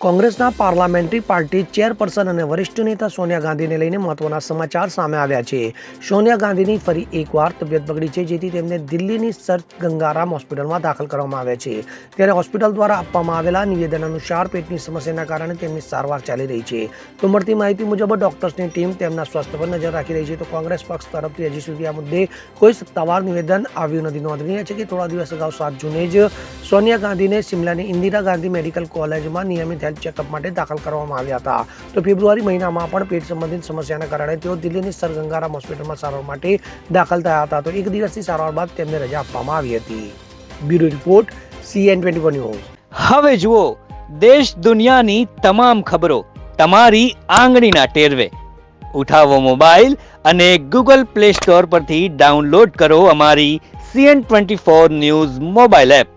કોંગ્રેસના parliamentary party chairperson અને વરિષ્ઠ નેતા સોનિયા ગાંધીને લઈને મહત્વના સમાચાર સામે આવ્યા છે. સોનિયા ગાંધીની ફરી એકવાર તબિયત બગડી છે, જેથી તેમને દિલ્હીની સર ગંગારામ હોસ્પિટલમાં દાખલ કરવામાં આવ્યા છે. ત્યારે હોસ્પિટલ દ્વારા આપવામાં આવેલા નિવેદન અનુસાર પેટની સમસ્યાના કારણે તેમની સારવાર ચાલી રહી છે. તો મળતી માહિતી મુજબ ડોક્ટર્સની ટીમ તેમના સ્વાસ્થ્ય પર નજર રાખી રહી છે. તો કોંગ્રેસ પક્ષ તરફથી હજી સુધી આ મુદ્દે કોઈ સત્તાવાર નિવેદન આવ્યું નથી. નોંધનીય છે કે થોડા દિવસ અગાઉ સાત જૂને જ સોનિયા ગાંધીને સિમલાની ઇન્દિરા ગાંધી મેડિકલ કોલેજમાં નિયમિત હેલ્થ ચેકઅપ માટે દાખલ કરવામાં આવ્યા હતા. તો ફેબ્રુઆરી મહિનામાં પણ પેટ સંબંધિત સમસ્યાના કારણે તેઓ દિલ્હીની સર ગંગારામ હોસ્પિટલમાં સારવાર માટે દાખલ થયા હતા. તો એક દિવસની સારવાર બાદ તેમને રજા આપવામાં આવી હતી. Bureau report CN twenty one news. હવે જુઓ, દેશ દુનિયાની તમામ ખબરો તમારી આંગળીના ટેરવે. ઉઠાવો મોબાઈલ અને ગૂગલ પ્લે સ્ટોર પરથી ડાઉનલોડ કરો અમારી CN twenty four news mobile app.